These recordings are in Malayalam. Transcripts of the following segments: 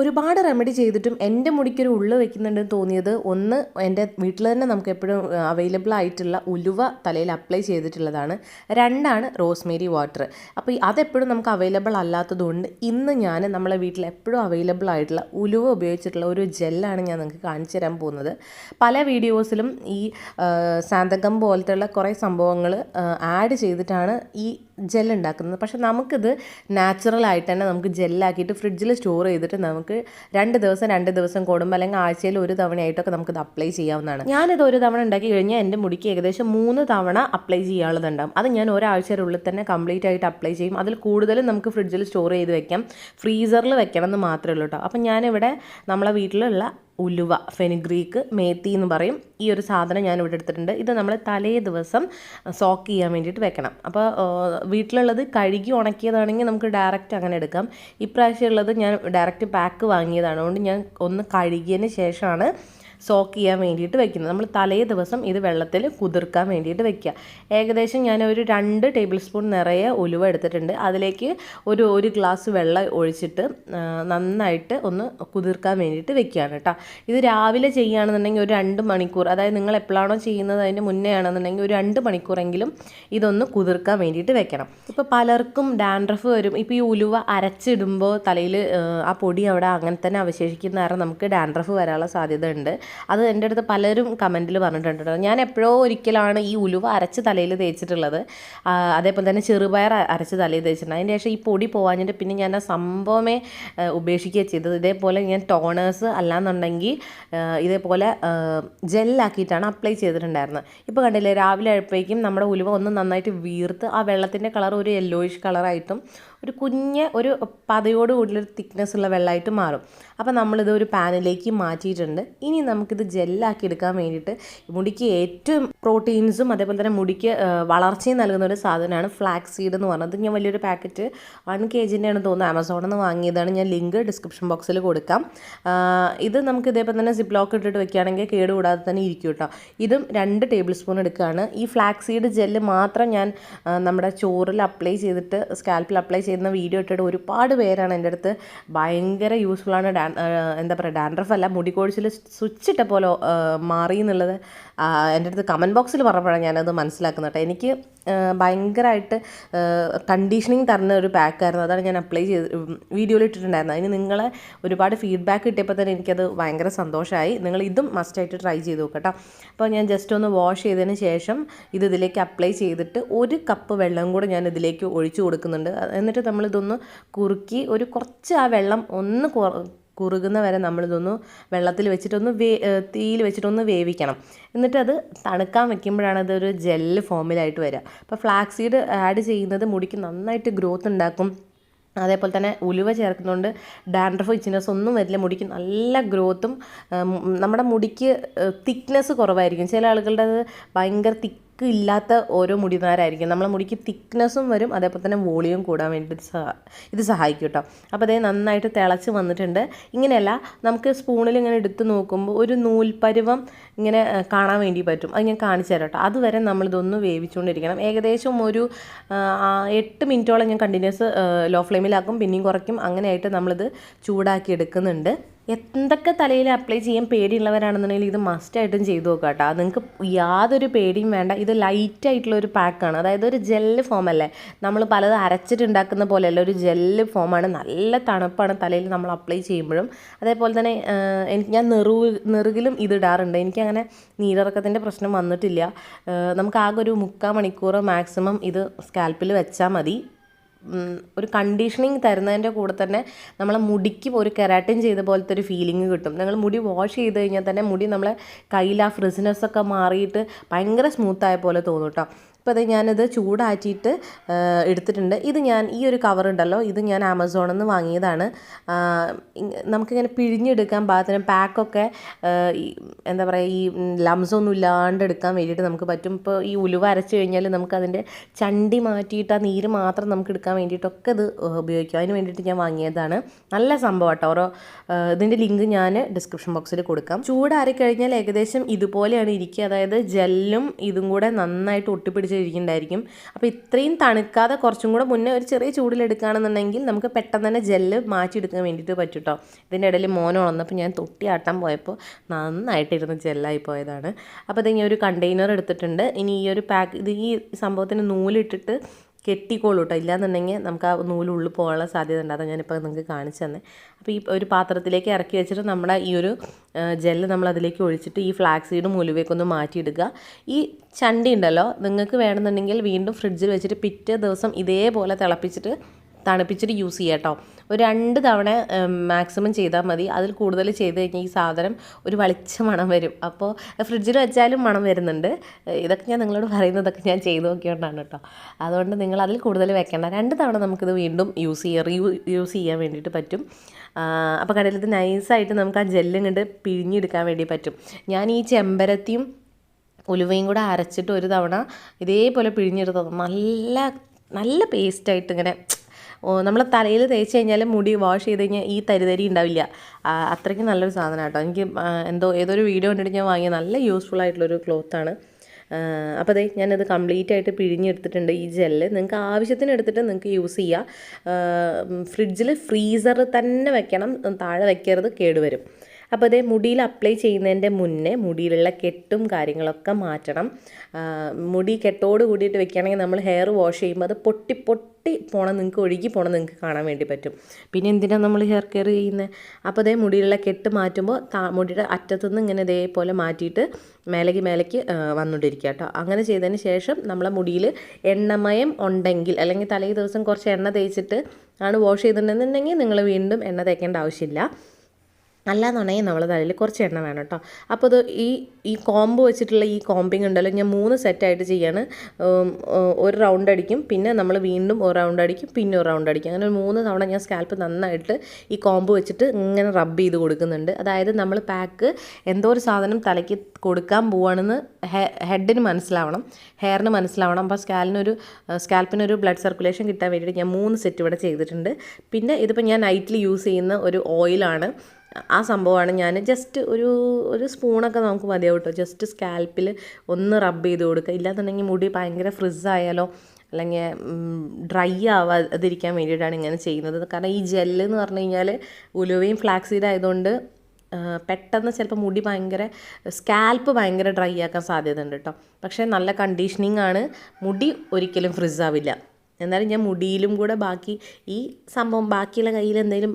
ഒരുപാട് റെമഡി ചെയ്തിട്ടും എന്റെ മുടിക്കൊരു ഉള്ളു വെക്കുന്നുണ്ടെന്ന് തോന്നിയത് ഒന്ന് എന്റെ വീട്ടിൽ തന്നെ നമുക്ക് എപ്പോഴും അവൈലബിൾ ആയിട്ടുള്ള ഉലുവ തലയിൽ അപ്ലൈ ചെയ്തിട്ടുള്ളതാണ്. രണ്ടാണ് റോസ്മേരി വാട്ടർ അപ്പോൾ അതെപ്പോഴും നമുക്ക് അവൈലബിൾ അല്ലാത്തതുകൊണ്ട് ഇന്ന് ഞാൻ നമ്മളെ വീട്ടിൽ എപ്പോഴും അവൈലബിൾ ആയിട്ടുള്ള ഉലുവ ഉപയോഗിച്ചിട്ടുള്ള ഒരു ജെല്ലാണ് ഞാൻ നിങ്ങൾക്ക് കാണിച്ചു തരാൻ പോകുന്നത്. പല വീഡിയോസിലും ഈ സാന്തകം പോലത്തെയുള്ള കുറേ സംഭവങ്ങൾ ആഡ് ചെയ്തിട്ടാണ് ഈ ജെൽ ഉണ്ടാക്കുന്നത് പക്ഷെ നമുക്കിത് നാച്ചുറൽ ആയിട്ട് തന്നെ നമുക്ക് ജെല്ലാക്കിയിട്ട് ഫ്രിഡ്ജിൽ സ്റ്റോർ ചെയ്തിട്ട് നമുക്ക് രണ്ട് ദിവസം രണ്ട് ദിവസം കൂടുമ്പോൾ അല്ലെങ്കിൽ ആഴ്ചയിൽ ഒരു തവണയായിട്ടൊക്കെ നമുക്കിത് അപ്ലൈ ചെയ്യാവുന്നതാണ്. ഞാനിത് ഒരു തവണ ഉണ്ടാക്കി കഴിഞ്ഞാൽ എന്റെ മുടിക്ക് ഏകദേശം മൂന്ന് തവണ അപ്ലൈ ചെയ്യാനുള്ളതുണ്ടാവും. അത് ഞാൻ ഒരാഴ്ചയുടെ തന്നെ കംപ്ലീറ്റ് ആയിട്ട് അപ്ലൈ ചെയ്യും. അതിൽ കൂടുതലും നമുക്ക് ഫ്രിഡ്ജിൽ സ്റ്റോർ ചെയ്ത് വെക്കാം. ഫ്രീസറിൽ വെക്കണം എന്ന് മാത്രമേ ഉള്ളൂ കേട്ടോ. അപ്പം ഞാനിവിടെ നമ്മളെ വീട്ടിലുള്ള ഉലുവ ഫെനിഗ്രീക്ക് മേത്തി എന്ന് പറയും. ഈ ഒരു സാധനം ഞാൻ ഇവിടെ എടുത്തിട്ടുണ്ട്. ഇത് നമ്മൾ തലേ ദിവസം സോക്ക് ചെയ്യാൻ വേണ്ടിയിട്ട് വെക്കണം. അപ്പോൾ വീട്ടിലുള്ളത് കഴുകി ഉണക്കിയതാണെങ്കിൽ നമുക്ക് ഡയറക്റ്റ് അങ്ങനെ എടുക്കാം. ഇപ്രാവശ്യം ഉള്ളത് ഞാൻ ഡയറക്റ്റ് പാക്ക് വാങ്ങിയതാണ്. അതുകൊണ്ട് ഞാൻ ഒന്ന് കഴുകിയതിന് ശേഷമാണ് സോക്ക് ചെയ്യാൻ വേണ്ടിയിട്ട് വെക്കുന്നത്. നമ്മൾ തലേ ദിവസം ഇത് വെള്ളത്തിൽ കുതിർക്കാൻ വേണ്ടിയിട്ട് വെക്കുക. ഏകദേശം ഞാൻ ഒരു രണ്ട് ടേബിൾ സ്പൂൺ നിറയെ ഉലുവ എടുത്തിട്ടുണ്ട്. അതിലേക്ക് ഒരു ഒരു ഗ്ലാസ് വെള്ളം ഒഴിച്ചിട്ട് നന്നായിട്ട് ഒന്ന് കുതിർക്കാൻ വേണ്ടിയിട്ട് വെക്കുകയാണ് കേട്ടോ. ഇത് രാവിലെ ചെയ്യുകയാണെന്നുണ്ടെങ്കിൽ ഒരു രണ്ട് മണിക്കൂർ അതായത് നിങ്ങൾ എപ്പോഴാണോ ചെയ്യുന്നത് അതിന്റെ മുന്നേ ആണെന്നുണ്ടെങ്കിൽ ഒരു രണ്ട് മണിക്കൂറെങ്കിലും ഇതൊന്ന് കുതിർക്കാൻ വേണ്ടിയിട്ട് വെക്കണം. ഇപ്പോൾ പലർക്കും ഡാൻഡ്രഫ് വരും. ഇപ്പോൾ ഈ ഉലുവ അരച്ചിടുമ്പോൾ തലയിൽ ആ പൊടി അവിടെ അങ്ങനെ തന്നെ അവശേഷിക്കുന്ന നമുക്ക് ഡാൻഡ്രഫ് വരാനുള്ള സാധ്യത ഉണ്ട് അത് എന്റെ അടുത്ത് പലരും കമന്റിൽ പറഞ്ഞിട്ടുണ്ട് ഞാൻ എപ്പോഴോ ഒരിക്കലാണ് ഈ ഉലുവ അരച്ച് തലയിൽ തേച്ചിട്ടുള്ളത്. അതേപോലെ തന്നെ ചെറുപയർ അരച്ച് തലയിൽ തേച്ചിട്ടുണ്ട്. അതിന്റെ ശേഷം ഈ പൊടി പോകാഞ്ഞിട്ട് പിന്നെ ഞാൻ ആ സംഭവമേ ഉപേക്ഷിക്കുക ചെയ്തത്. ഇതേപോലെ ഞാൻ ടോണേഴ്സ് അല്ലാന്നുണ്ടെങ്കിൽ ഇതേപോലെ ജെല്ലാക്കിയിട്ടാണ് അപ്ലൈ ചെയ്തിട്ടുണ്ടായിരുന്നത്. ഇപ്പോൾ കണ്ടില്ലേ രാവിലെ ആയപ്പോഴേക്കും നമ്മുടെ ഉലുവ ഒന്ന് നന്നായിട്ട് വീർത്ത് ആ വെള്ളത്തിന്റെ കളർ ഒരു യെല്ലോയിഷ് കളറായിട്ടും ഒരു കുഞ്ഞ് ഒരു പതയോട് കൂടിയൊരു തിക്നെസ് ഉള്ള വെള്ളമായിട്ട് മാറും. അപ്പോൾ നമ്മളിത് ഒരു പാനിലേക്ക് മാറ്റിയിട്ടുണ്ട്. ഇനി നമുക്കിത് ജെല്ലാക്കി എടുക്കാൻ വേണ്ടിയിട്ട് മുടിക്ക് ഏറ്റവും പ്രോട്ടീൻസും അതേപോലെ തന്നെ മുടിക്ക് വളർച്ചയും നൽകുന്ന ഒരു സാധനമാണ് ഫ്ലാക്സ് സീഡ് എന്ന് പറയുന്നത് ഞാൻ വലിയൊരു പാക്കറ്റ് വൺ കെ ജിന്റെയാണ് തോന്നുന്നത് ആമസോണിൽ നിന്ന് വാങ്ങിയതാണ്. ഞാൻ ലിങ്ക് ഡിസ്ക്രിപ്ഷൻ ബോക്സിൽ കൊടുക്കാം. ഇത് നമുക്ക് ഇതേപോലെ തന്നെ സിപ്പ് ലോക്ക് ഇട്ടിട്ട് വെക്കുകയാണെങ്കിൽ കേടുകൂടാതെ തന്നെ ഇരിക്കും കേട്ടോ. ഇതും രണ്ട് ടേബിൾ സ്പൂൺ എടുക്കുകയാണ്. ഈ ഫ്ലാക്സ് സീഡ് ജെല്ല് മാത്രം ഞാൻ നമ്മുടെ ചോറിൽ അപ്ലൈ ചെയ്തിട്ട് സ്കാൽപ്പിൽ അപ്ലൈ ചെയ്യുന്ന വീഡിയോ ഇട്ടിട്ട് ഒരുപാട് പേരാണ് എന്റെ അടുത്ത് ഭയങ്കര യൂസ്ഫുള്ളാണ് ഡാൻ എന്താ പറയുക ഡാൻഡ്രഫ് അല്ല മുടി കൊഴിച്ചിൽ സ്വിച്ച് ഇട്ട പോലെ മാറി എന്നുള്ളത് എന്റെ അടുത്ത് കമന്റ് ബോക്സിൽ പറഞ്ഞപ്പോഴാണ് ഞാനത് മനസ്സിലാക്കുന്നത് കേട്ടോ. എനിക്ക് ഭയങ്കരമായിട്ട് കണ്ടീഷനിങ് തരുന്ന ഒരു പാക്കായിരുന്നു അതാണ് ഞാൻ അപ്ലൈ ചെയ്ത് വീഡിയോയിൽ ഇട്ടിട്ടുണ്ടായിരുന്നത്. അതിന് നിങ്ങളെ ഒരുപാട് ഫീഡ്ബാക്ക് കിട്ടിയപ്പോൾ തന്നെ എനിക്കത് ഭയങ്കര സന്തോഷമായി നിങ്ങൾ ഇതും മസ്റ്റായിട്ട് ട്രൈ ചെയ്ത് നോക്കട്ടോ അപ്പോൾ ഞാൻ ജസ്റ്റ് ഒന്ന് വാഷ് ചെയ്തതിന് ശേഷം ഇത് ഇതിലേക്ക് അപ്ലൈ ചെയ്തിട്ട് ഒരു കപ്പ് വെള്ളം കൂടെ ഞാൻ ഇതിലേക്ക് ഒഴിച്ചു കൊടുക്കുന്നുണ്ട്. എന്നിട്ട് നമ്മളിതൊന്ന് കുറുക്കി ഒരു കുറച്ച് ആ വെള്ളം ഒന്ന് കുറുകുന്ന വരെ നമ്മളിതൊന്ന് വെള്ളത്തിൽ വെച്ചിട്ടൊന്ന് വേ തീയിൽ വെച്ചിട്ടൊന്ന് വേവിക്കണം. എന്നിട്ട് അത് തണുക്കാൻ വെക്കുമ്പോഴാണ് അതൊരു ജെല്ല് ഫോമിലായിട്ട് വരിക. അപ്പോൾ ഫ്ലാക്സ് സീഡ് ആഡ് ചെയ്യുന്നത് മുടിക്ക് നന്നായിട്ട് ഗ്രോത്ത് ഉണ്ടാക്കും. അതേപോലെ തന്നെ ഉലുവ ചേർക്കുന്നതുകൊണ്ട് ഡാൻഡ്രഫ് ഇച്ചിനസ് ഒന്നും വരില്ല. മുടിക്ക് നല്ല ഗ്രോത്തും നമ്മുടെ മുടിക്ക് തിക്നെസ് കുറവായിരിക്കും. ചില ആളുകളുടെ അത് ഭയങ്കര തിക്ക് ഇല്ലാത്ത ഓരോ മുടിനാരായിരിക്കും നമ്മളെ മുടിക്ക് തിക്നെസ്സും വരും അതേപോലെ തന്നെ വോളിയം കൂടാൻ വേണ്ടിയിട്ട് ഇത് സഹായിക്കും കേട്ടോ. അപ്പോൾ അതേ നന്നായിട്ട് തിളച്ച് വന്നിട്ടുണ്ട്. ഇങ്ങനെയല്ല നമുക്ക് സ്പൂണിൽ ഇങ്ങനെ എടുത്ത് നോക്കുമ്പോൾ ഒരു നൂൽപ്പരുവം ഇങ്ങനെ കാണാൻ വേണ്ടി പറ്റും. അത് ഞാൻ കാണിച്ചു തരാം കേട്ടോ. അതുവരെ നമ്മളിതൊന്ന് വേവിച്ചുകൊണ്ടിരിക്കണം. ഏകദേശം ഒരു എട്ട് മിനിറ്റോളം ഞാൻ കണ്ടിന്യൂസ് ലോ ഫ്ലെയിമിലാക്കും പിന്നെയും കുറയ്ക്കും. അങ്ങനെയായിട്ട് നമ്മളിത് ചൂടാക്കി എടുക്കുന്നുണ്ട്. എന്തൊക്കെ തലയിൽ അപ്ലൈ ചെയ്യാൻ പേടിയുള്ളവരാണെന്നുണ്ടെങ്കിൽ ഇത് മസ്റ്റായിട്ടും ചെയ്തു നോക്കുക കേട്ടോ നിങ്ങൾക്ക് യാതൊരു പേടിയും വേണ്ട. ഇത് ലൈറ്റ് ആയിട്ടുള്ള ഒരു പാക്കാണ് അതായത് ഒരു ജെല്ല് ഫോം അല്ലേ? നമ്മൾ പലത് അരച്ചിട്ടുണ്ടാക്കുന്ന പോലെയല്ല ഒരു ജെല്ല് ഫോമാണ് നല്ല തണുപ്പാണ് തലയിൽ നമ്മൾ അപ്ലൈ ചെയ്യുമ്പോഴും. അതേപോലെ തന്നെ എനിക്ക് ഞാൻ നെറു നെറുകിലും ഇതിടാറുണ്ട് എനിക്കങ്ങനെ നീരിറക്കത്തിന്റെ പ്രശ്നം വന്നിട്ടില്ല. നമുക്ക് ആകെ ഒരു മുക്കാൽ മണിക്കൂർ മാക്സിമം ഇത് സ്കാൽപ്പിൽ വെച്ചാൽ മതി. ഒരു കണ്ടീഷനിങ് തരുന്നതിന്റെ കൂടെ തന്നെ നമ്മളെ മുടിക്ക് ഒരു കെരാട്ടിൻ ചെയ്ത പോലത്തെ ഒരു ഫീലിംഗ് കിട്ടും. നിങ്ങൾ മുടി വാഷ് ചെയ്ത് കഴിഞ്ഞാൽ തന്നെ മുടി നമ്മളെ കയ്യിൽ ആ ഫ്രിസിനെസ് ഒക്കെ മാറിയിട്ട് ഭയങ്കര സ്മൂത്തായ പോലെ തോന്നും കേട്ടോ ഇപ്പോൾ അത് ഞാനിത് ചൂടാറ്റിയിട്ട് എടുത്തിട്ടുണ്ട്. ഇത് ഞാൻ ഈ ഒരു കവർ ഉണ്ടല്ലോ ഇത് ഞാൻ ആമസോണിൽ നിന്ന് വാങ്ങിയതാണ്. നമുക്കിങ്ങനെ പിഴിഞ്ഞെടുക്കാൻ പാകത്തിന് പാക്കൊക്കെ എന്താ പറയുക ഈ ലംസ് ഒന്നും ഇല്ലാണ്ട് എടുക്കാൻ വേണ്ടിയിട്ട് നമുക്ക് പറ്റും. ഇപ്പോൾ ഈ ഉലുവ അരച്ച് കഴിഞ്ഞാൽ നമുക്ക് അതിന്റെ ചണ്ടി മാറ്റിയിട്ട് ആ നീര് മാത്രം നമുക്ക് എടുക്കാൻ വേണ്ടിയിട്ടൊക്കെ ഇത് ഉപയോഗിക്കും. അതിന് വേണ്ടിയിട്ട് ഞാൻ വാങ്ങിയതാണ്. നല്ല സംഭവം കേട്ടോ. ഓരോ ഇതിന്റെ ലിങ്ക് ഞാൻ ഡിസ്ക്രിപ്ഷൻ ബോക്സിൽ കൊടുക്കാം. ചൂടാറി കഴിഞ്ഞാൽ ഏകദേശം ഇതുപോലെയാണ് ഇരിക്കുക. അതായത് ജെല്ലും ഇതും കൂടെ നന്നായിട്ട് ഒട്ടിപ്പിടിച്ച് ചൂടിലിരിക്കുന്നുണ്ടായിരിക്കും അപ്പോൾ ഇത്രയും തണുക്കാതെ കുറച്ചും കൂടെ മുന്നേ ഒരു ചെറിയ ചൂടിലെടുക്കുകയാണെന്നുണ്ടെങ്കിൽ നമുക്ക് പെട്ടെന്ന് തന്നെ ജെല്ല് മാറ്റിയെടുക്കാൻ വേണ്ടിയിട്ട് പറ്റും കേട്ടോ ഇതിന്റെ ഇടയിൽ മോനം ഉണർന്നപ്പോൾ ഞാൻ തൊട്ടി ആട്ടാൻ പോയപ്പോൾ നന്നായിട്ടിരുന്ന് ജെല്ലായി പോയതാണ്. അപ്പോൾ ഇത് ഞാൻ ഒരു കണ്ടെയ്നർ എടുത്തിട്ടുണ്ട്. ഇനി ഈ ഒരു പാക്ക് ഇത് ഈ സംഭവത്തിന് നൂലിട്ടിട്ട് കെട്ടിക്കോളൂ കേട്ടോ ഇല്ലാന്നുണ്ടെങ്കിൽ നമുക്ക് ആ നൂൽ ഉള്ളിൽ പോകാനുള്ള സാധ്യത ഉണ്ട്. അതാണ് ഞാനിപ്പോൾ നിങ്ങൾക്ക് കാണിച്ചു തന്നെ. അപ്പോൾ ഈ ഒരു പാത്രത്തിലേക്ക് ഇറക്കി വെച്ചിട്ട് നമ്മുടെ ഈ ഒരു ജെല്ല് നമ്മൾ അതിലേക്ക് ഒഴിച്ചിട്ട് ഈ ഫ്ലാക്സ് സീഡ് ഉലുവയൊക്കെ ഒന്ന് മാറ്റിയെടുക്കുക. ഈ ചണ്ടി ഉണ്ടല്ലോ നിങ്ങൾക്ക് വേണമെന്നുണ്ടെങ്കിൽ വീണ്ടും ഫ്രിഡ്ജിൽ വെച്ചിട്ട് പിറ്റേ ദിവസം ഇതേപോലെ തിളപ്പിച്ചിട്ട് തണുപ്പിച്ചിട്ട് യൂസ് ചെയ്യുക കേട്ടോ ഒരു രണ്ട് തവണ മാക്സിമം ചെയ്താൽ മതി. അതിൽ കൂടുതൽ ചെയ്ത് കഴിഞ്ഞാൽ ഈ സാധനം ഒരു വളിച്ച മണം വരും. അപ്പോൾ ഫ്രിഡ്ജിൽ വെച്ചാലും മണം വരുന്നുണ്ട്. ഇതൊക്കെ ഞാൻ നിങ്ങളോട് പറയുന്നതൊക്കെ ഞാൻ ചെയ്ത് നോക്കിയോണ്ടാണ് കേട്ടോ അതുകൊണ്ട് നിങ്ങൾ അതിൽ കൂടുതൽ വെക്കേണ്ട. രണ്ട് തവണ നമുക്കിത് വീണ്ടും യൂസ് ചെയ്യാം റീ യൂസ് ചെയ്യാൻ വേണ്ടിയിട്ട് പറ്റും. അപ്പോൾ കടയിൽ ഇത് നൈസായിട്ട് നമുക്ക് ആ ജെല്ലും കണ്ട് പിഴിഞ്ഞെടുക്കാൻ വേണ്ടി പറ്റും. ഞാൻ ഈ ചെമ്പരത്തിയും ഉലുവയും കൂടെ അരച്ചിട്ട് ഒരു തവണ ഇതേപോലെ പിഴിഞ്ഞെടുത്തത്. നല്ല നല്ല പേസ്റ്റായിട്ട് ഇങ്ങനെ നമ്മൾ തലയിൽ തേച്ച് കഴിഞ്ഞാൽ മുടി വാഷ് ചെയ്ത് കഴിഞ്ഞാൽ ഈ തരിതരി ഉണ്ടാവില്ല. അത്രയ്ക്ക് നല്ലൊരു സാധനം കേട്ടോ. എനിക്ക് എന്തോ ഏതൊരു വീഡിയോ കണ്ടിട്ട് ഞാൻ വാങ്ങിയ നല്ല യൂസ്ഫുൾ ആയിട്ടുള്ളൊരു ക്ലോത്താണ് അപ്പോൾ അതെ ഞാനത് കംപ്ലീറ്റ് ആയിട്ട് പിഴിഞ്ഞെടുത്തിട്ടുണ്ട് ഈ ജെല്ല് നിങ്ങൾക്ക് ആവശ്യത്തിന് എടുത്തിട്ട് നിങ്ങൾക്ക് യൂസ് ചെയ്യുക ഫ്രിഡ്ജിൽ ഫ്രീസറിൽ തന്നെ വെക്കണം. താഴെ വെക്കരുത് കേടുവരും. അപ്പോൾ അതേ മുടിയിൽ അപ്ലൈ ചെയ്യുന്നതിന്റെ മുന്നേ മുടിയിലുള്ള കെട്ടും കാര്യങ്ങളൊക്കെ മാറ്റണം. മുടി കെട്ടോട് കൂടിയിട്ട് വെക്കുകയാണെങ്കിൽ നമ്മൾ ഹെയർ വാഷ് ചെയ്യുമ്പോൾ അത് പൊട്ടി പൊട്ടി പോണം നിങ്ങൾക്ക് ഒഴുകി പോണം നിങ്ങൾക്ക് കാണാൻ വേണ്ടി പറ്റും. പിന്നെ എന്തിനാണ് നമ്മൾ ഹെയർ കെയർ ചെയ്യുന്നത് അപ്പോൾ അതേ മുടിയിലുള്ള കെട്ട് മാറ്റുമ്പോൾ താ മുടിയുടെ അറ്റത്തുനിന്ന് ഇങ്ങനെ ഇതേപോലെ മാറ്റിയിട്ട് മേലേക്ക് മേലേക്ക് വന്നുകൊണ്ടിരിക്കുക കേട്ടോ. അങ്ങനെ ചെയ്തതിന് ശേഷം നമ്മളെ മുടിയിൽ എണ്ണമയം ഉണ്ടെങ്കിൽ അല്ലെങ്കിൽ തലേ ദിവസം കുറച്ച് എണ്ണ തേച്ചിട്ട് ആണ് വാഷ് ചെയ്തിട്ടുണ്ടെന്നുണ്ടെങ്കിൽ നിങ്ങൾ വീണ്ടും എണ്ണ തേക്കേണ്ട ആവശ്യമില്ല. അല്ലാന്നുണ്ടെങ്കിൽ നമ്മൾ തലയിൽ കുറച്ച് എണ്ണ വേണം കേട്ടോ അപ്പോൾ അത് ഈ ഈ കോംബോ വെച്ചിട്ടുള്ള ഈ കോമ്പിങ് ഉണ്ടല്ലോ. ഞാൻ മൂന്ന് സെറ്റായിട്ട് ചെയ്യാണ്. ഒരു റൗണ്ട് അടിക്കും. പിന്നെ നമ്മൾ വീണ്ടും ഒരു റൗണ്ട് അടിക്കും. പിന്നെ ഒരു റൗണ്ട് അടിക്കും. അങ്ങനെ മൂന്ന് തവണ ഞാൻ സ്കാൽപ്പ് നന്നായിട്ട് ഈ കോംബോ വെച്ചിട്ട് ഇങ്ങനെ റബ്ബ് ചെയ്ത് കൊടുക്കുന്നുണ്ട്. അതായത് നമ്മൾ പാക്ക് എന്തോ ഒരു സാധനം തലയ്ക്ക് കൊടുക്കാൻ പോവാണെന്ന് ഹെഡിന് മനസ്സിലാവണം. ഹെയറിന് മനസ്സിലാവണം. അപ്പോൾ സ്കാലിനൊരു സ്കാൽപ്പിനൊരു ബ്ലഡ് സർക്കുലേഷൻ കിട്ടാൻ വേണ്ടിയിട്ട് ഞാൻ മൂന്ന് സെറ്റ് ഇവിടെ ചെയ്തിട്ടുണ്ട്. പിന്നെ ഇതിപ്പോൾ ഞാൻ നൈറ്റിൽ യൂസ് ചെയ്യുന്ന ഒരു ഓയിലാണ് ആ സംഭവമാണ്. ഞാൻ ജസ്റ്റ് ഒരു ഒരു സ്പൂണൊക്കെ നമുക്ക് മതിയാവും കേട്ടോ ജസ്റ്റ് സ്കാൽപ്പിൽ ഒന്ന് റബ്ബ് ചെയ്ത് കൊടുക്കുക. ഇല്ലാന്നുണ്ടെങ്കിൽ മുടി ഭയങ്കര ഫ്രിസ്സായാലോ അല്ലെങ്കിൽ ഡ്രൈ ആവാതിരിക്കാൻ വേണ്ടിയിട്ടാണ് ഇങ്ങനെ ചെയ്യുന്നത്. കാരണം ഈ ജെല്ല് എന്ന് പറഞ്ഞു കഴിഞ്ഞാൽ ഉലുവയും ഫ്ലാക്സീഡ് ആയതുകൊണ്ട് പെട്ടെന്ന് ചിലപ്പോൾ മുടി ഭയങ്കര സ്കാൽപ്പ് ഭയങ്കര ഡ്രൈ ആക്കാൻ സാധ്യത ഉണ്ട് കേട്ടോ പക്ഷേ നല്ല കണ്ടീഷനിങ് ആണ്. മുടി ഒരിക്കലും ഫ്രിസ് ആവില്ല. എന്നാലും ഞാൻ മുടിയിലും കൂടെ ബാക്കി ഈ സംഭവം ബാക്കിയുള്ള കയ്യിൽ എന്തെങ്കിലും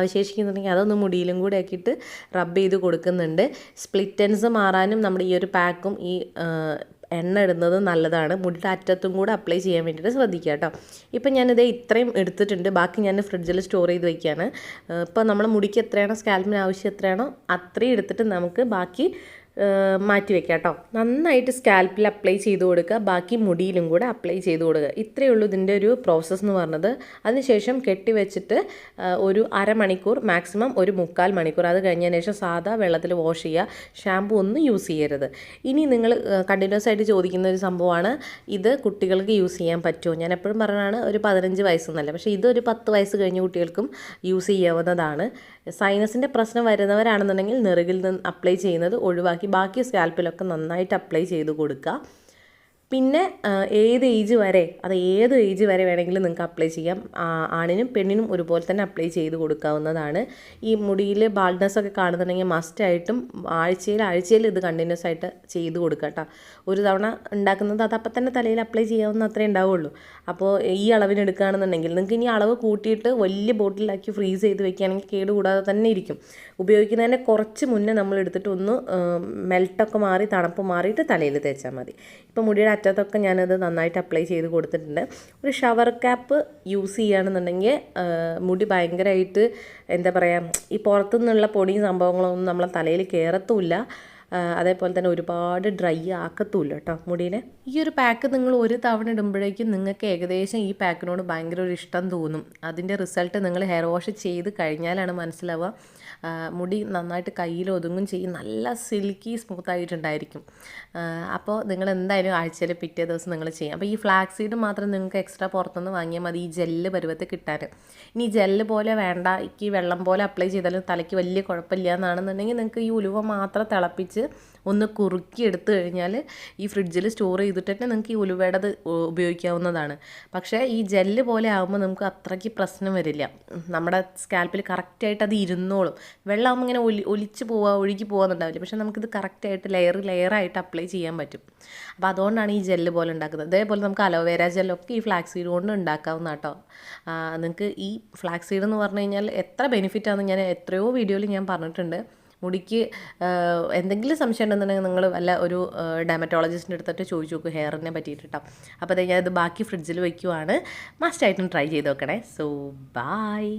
അവശേഷിക്കുന്നുണ്ടെങ്കിൽ അതൊന്ന് മുടിയിലും കൂടെ ആക്കിയിട്ട് റബ്ബ് ചെയ്ത് കൊടുക്കുന്നുണ്ട്. സ്പ്ലിറ്റൻസ് മാറാനും നമ്മുടെ ഈ ഒരു പാക്കും ഈ എണ്ണ ഇടുന്നത് നല്ലതാണ്. മുടിയുടെ അറ്റത്തും കൂടെ അപ്ലൈ ചെയ്യാൻ വേണ്ടിയിട്ട് ശ്രദ്ധിക്കുക കേട്ടോ. ഇപ്പം ഞാനിത് ഇത്രയും എടുത്തിട്ടുണ്ട്. ബാക്കി ഞാൻ ഫ്രിഡ്ജിൽ സ്റ്റോർ ചെയ്ത് വയ്ക്കുകയാണ് ഇപ്പോൾ നമ്മൾ മുടിക്ക് എത്രയാണോ സ്കാൽപ്പിന് ആവശ്യം എത്രയാണോ അത്രയും എടുത്തിട്ട് നമുക്ക് ബാക്കി മാറ്റി വെക്കുക കേട്ടോ നന്നായിട്ട് സ്കാൽപ്പിൽ അപ്ലൈ ചെയ്ത് കൊടുക്കുക ബാക്കി മുടിയിലും കൂടെ അപ്ലൈ ചെയ്ത് കൊടുക്കുക ഇത്രയേ ഉള്ളൂ ഇതിന്റെ ഒരു പ്രോസസ്സ് എന്ന് പറഞ്ഞത്. അതിനുശേഷം കെട്ടി വെച്ചിട്ട് ഒരു അരമണിക്കൂർ മാക്സിമം ഒരു മുക്കാൽ മണിക്കൂർ. അത് കഴിഞ്ഞതിന് ശേഷം സാധാ വെള്ളത്തിൽ വാഷ് ചെയ്യുക. ഷാമ്പു ഒന്നും യൂസ് ചെയ്യരുത്. ഇനി നിങ്ങൾ കണ്ടിന്യൂസ് ആയിട്ട് ചോദിക്കുന്ന ഒരു സംഭവമാണ്. ഇത് കുട്ടികൾക്ക് യൂസ് ചെയ്യാൻ പറ്റുമോ? ഞാൻ എപ്പോഴും പറഞ്ഞാണ് ഒരു പതിനഞ്ച് വയസ്സൊന്നല്ല. പക്ഷേ ഇതൊരു പത്ത് വയസ്സ് കഴിഞ്ഞ കുട്ടികൾക്കും യൂസ് ചെയ്യാവുന്നതാണ്. സൈനസിന്റെ പ്രശ്നം വരുന്നവരാണെന്നുണ്ടെങ്കിൽ നെറുകിൽ നിന്ന് അപ്ലൈ ചെയ്യുന്നത് ഒഴിവാക്കി ബാക്കി സ്കാൽപ്പിലൊക്കെ നന്നായിട്ട് അപ്ലൈ ചെയ്ത് കൊടുക്കുക. പിന്നെ ഏത് ഏജ് വരെ അത് ഏത് ഏജ് വരെ വേണമെങ്കിലും നിങ്ങൾക്ക് അപ്ലൈ ചെയ്യാം. ആണിനും പെണ്ണിനും ഒരുപോലെ തന്നെ അപ്ലൈ ചെയ്ത് കൊടുക്കാവുന്നതാണ്. ഈ മുടിയിൽ ബാൾഡ്നസ് ഒക്കെ കാണുന്നുണ്ടെങ്കിൽ മസ്റ്റായിട്ടും ആഴ്ചയിൽ ആഴ്ചയിൽ ഇത് കണ്ടിന്യൂസ് ആയിട്ട് ചെയ്ത് കൊടുക്കുക കേട്ടോ ഒരു തവണ ഉണ്ടാക്കുന്നത് അത് അപ്പം തന്നെ തലയിൽ അപ്ലൈ ചെയ്യാവുന്ന അത്രേ ഉണ്ടാവുള്ളൂ. അപ്പോൾ ഈ അളവിന് എടുക്കുകയാണെന്നുണ്ടെങ്കിൽ നിങ്ങൾക്ക് ഇനി അളവ് കൂട്ടിയിട്ട് വലിയ ബോട്ടിലാക്കി ഫ്രീസ് ചെയ്ത് വെക്കുകയാണെങ്കിൽ കേട് കൂടാതെ തന്നെ ഇരിക്കും. ഉപയോഗിക്കുന്നതിന്റെ കുറച്ച് മുന്നേ നമ്മൾ എടുത്തിട്ട് ഒന്ന് മെൽട്ടൊക്കെ മാറി തണുപ്പ് മാറിയിട്ട് തലയിൽ തേച്ചാൽ മതി. ഇപ്പോൾ മുടിയുടെ അറ്റത്തൊക്കെ ഞാനത് നന്നായിട്ട് അപ്ലൈ ചെയ്ത് കൊടുത്തിട്ടുണ്ട്. ഒരു ഷവർ ക്യാപ്പ് യൂസ് ചെയ്യുകയാണെന്നുണ്ടെങ്കിൽ മുടി ഭയങ്കരമായിട്ട് എന്താ പറയുക ഈ പുറത്തുനിന്നുള്ള പൊടിയും സംഭവങ്ങളൊന്നും നമ്മളെ തലയിൽ കയറത്തുമില്ല അതേപോലെ തന്നെ ഒരുപാട് ഡ്രൈ ആക്കത്തുമില്ല കേട്ടോ മുടീനെ. ഈ ഒരു പാക്ക് നിങ്ങൾ ഒരു തവണ ഇടുമ്പോഴേക്കും നിങ്ങൾക്ക് ഏകദേശം ഈ പാക്കിനോട് ഭയങ്കര ഒരു ഇഷ്ടം തോന്നും. അതിന്റെ റിസൾട്ട് നിങ്ങൾ ഹെയർ വാഷ് ചെയ്ത് കഴിഞ്ഞാലാണ് മനസ്സിലാവുക. മുടി നന്നായിട്ട് കയ്യിൽ ഒതുങ്ങും ചെയ്യും. നല്ല സിൽക്കി സ്മൂത്ത് ആയിട്ടുണ്ടായിരിക്കും. അപ്പോൾ നിങ്ങൾ എന്തായാലും ആഴ്ചയിൽ പിറ്റേ ദിവസം നിങ്ങൾ ചെയ്യാം. അപ്പോൾ ഈ ഫ്ലാക്സ് സീഡ് മാത്രം നിങ്ങൾക്ക് എക്സ്ട്രാ പുറത്തുനിന്ന് വാങ്ങിയാൽ മതി. ഈ ജെല്ല് പരുവത്തിൽ കിട്ടാൻ. ഇനി ജെല്ല് പോലെ വേണ്ട. ഈ വെള്ളം പോലെ അപ്ലൈ ചെയ്താലും തലയ്ക്ക് വലിയ കുഴപ്പമില്ല എന്നാണെന്നുണ്ടെങ്കിൽ നിങ്ങൾക്ക് ഈ ഉലുവ മാത്രം തിളപ്പിച്ച് ഒന്ന് കുറുക്കി എടുത്തു കഴിഞ്ഞാൽ ഈ ഫ്രിഡ്ജിൽ സ്റ്റോർ ചെയ്തിട്ട് തന്നെ നിങ്ങൾക്ക് ഈ ഉലുവയുടെ ഉപയോഗിക്കാവുന്നതാണ്. പക്ഷേ ഈ ജെല്ല് പോലെ ആകുമ്പോൾ നമുക്ക് അത്രയ്ക്ക് പ്രശ്നം വരില്ല. നമ്മുടെ സ്കാൽപ്പിൽ കറക്റ്റായിട്ട് അത് ഇരുന്നോളും. വെള്ളമാകുമ്പോൾ ഇങ്ങനെ ഒലി ഒലിച്ച് പോവുക ഒഴുകി പോകാന്നുണ്ടാവില്ല പക്ഷേ നമുക്കിത് കറക്റ്റായിട്ട് ലെയർ ലെയറായിട്ട് അപ്ലൈ ചെയ്യാൻ പറ്റും. അപ്പോൾ അതുകൊണ്ടാണ് ഈ ജെല്ല് പോലെ ഉണ്ടാക്കുന്നത്. അതേപോലെ നമുക്ക് അലോവേര ജെല്ലൊക്കെ ഈ ഫ്ലാക്സ് സീഡ് കൊണ്ട് ഉണ്ടാക്കാവുന്ന കേട്ടോ. നിങ്ങൾക്ക് ഈ ഫ്ലാക്സ് സീഡ് എന്ന് പറഞ്ഞു കഴിഞ്ഞാൽ എത്ര ബെനിഫിറ്റാണെന്ന് ഞാൻ എത്രയോ വീഡിയോയിൽ ഞാൻ പറഞ്ഞിട്ടുണ്ട്. മുടിക്ക് എന്തെങ്കിലും സംശയം ഉണ്ടെന്നുണ്ടെങ്കിൽ നിങ്ങൾ വല്ല ഒരു ഡെമറ്റോളജിസ്റ്റിന്റെ അടുത്തിട്ട് ചോദിച്ചു നോക്കും ഹെയറിനെ പറ്റിയിട്ട് അപ്പോൾ അത് ഞാനത് ബാക്കി ഫ്രിഡ്ജിൽ വയ്ക്കുവാണ് മസ്റ്റായിട്ടും ട്രൈ ചെയ്ത് നോക്കണേ. So bye